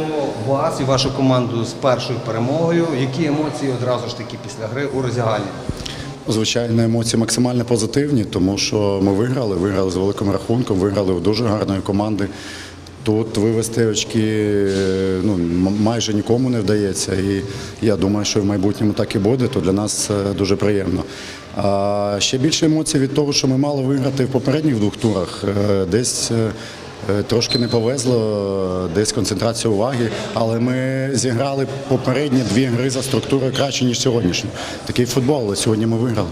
Вітаємо вас і вашу команду з першою перемогою. Які емоції одразу ж таки після гри у роздягальні? Звичайно, емоції максимально позитивні, тому що ми виграли, виграли з великим рахунком, виграли у дуже гарної команди. Тут вивести очки е, ну, майже нікому не вдається. І я думаю, що в майбутньому так і буде, то для нас дуже приємно. А ще більше емоцій від того, що ми мали виграти в попередніх двох турах. Е, Десь Е, Трошки не повезло, десь концентрація уваги, але ми зіграли попередні дві гри за структурою краще, ніж сьогоднішні. Такий футбол, але сьогодні ми виграли.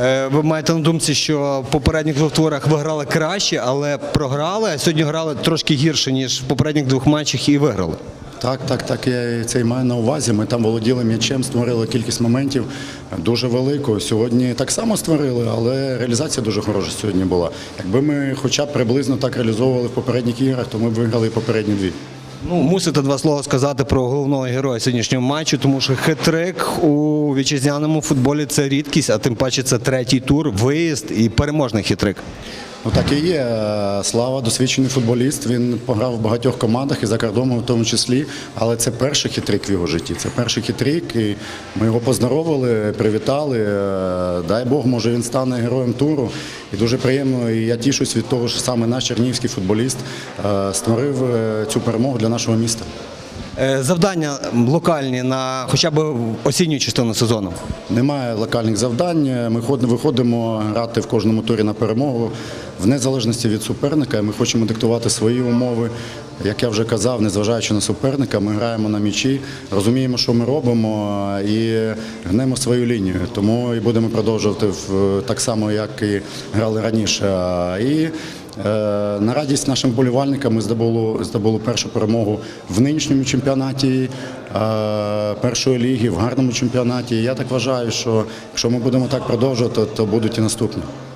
Е, Ви маєте на думці, що в попередніх двох творах ви грали краще, але програли, а сьогодні грали трошки гірше, ніж в попередніх двох матчах і виграли. Так, так, так, я це і маю на увазі. Ми там володіли м'ячем, створили кількість моментів дуже велику. Сьогодні так само створили, але реалізація дуже хороша сьогодні була. Якби ми хоча б приблизно так реалізовували в попередніх іграх, то ми б виграли і попередні дві. Ну, мусите два слова сказати про головного героя сьогоднішнього матчу, тому що хитрик у вітчизняному футболі це рідкість, а тим паче це третій тур, виїзд і переможний хитрик. Ну так і є. Слава досвідчений футболіст. Він пограв в багатьох командах і за кордоном в тому числі. Але це перший хитрик в його житті. Це перший хитрик. І ми його поздоровили, привітали. Е, Дай Бог, може він стане героєм туру. І дуже приємно. І я тішусь від того, що саме наш чернігівський футболіст е, створив е, цю перемогу для нашого міста. Е, Завдання локальні на хоча б осінню частину сезону. Немає локальних завдань. Ми ход- виходимо грати в кожному турі на перемогу в незалежності від суперника. Ми хочемо диктувати свої умови. Як я вже казав, незважаючи на суперника, ми граємо на м'ячі, розуміємо, що ми робимо і гнемо свою лінію. Тому і будемо продовжувати так само, як і грали раніше. І На радість нашим болівальникам ми здобули, здобули першу перемогу в нинішньому чемпіонаті е, першої ліги, в гарному чемпіонаті. Я так вважаю, що якщо ми будемо так продовжувати, то будуть і наступні.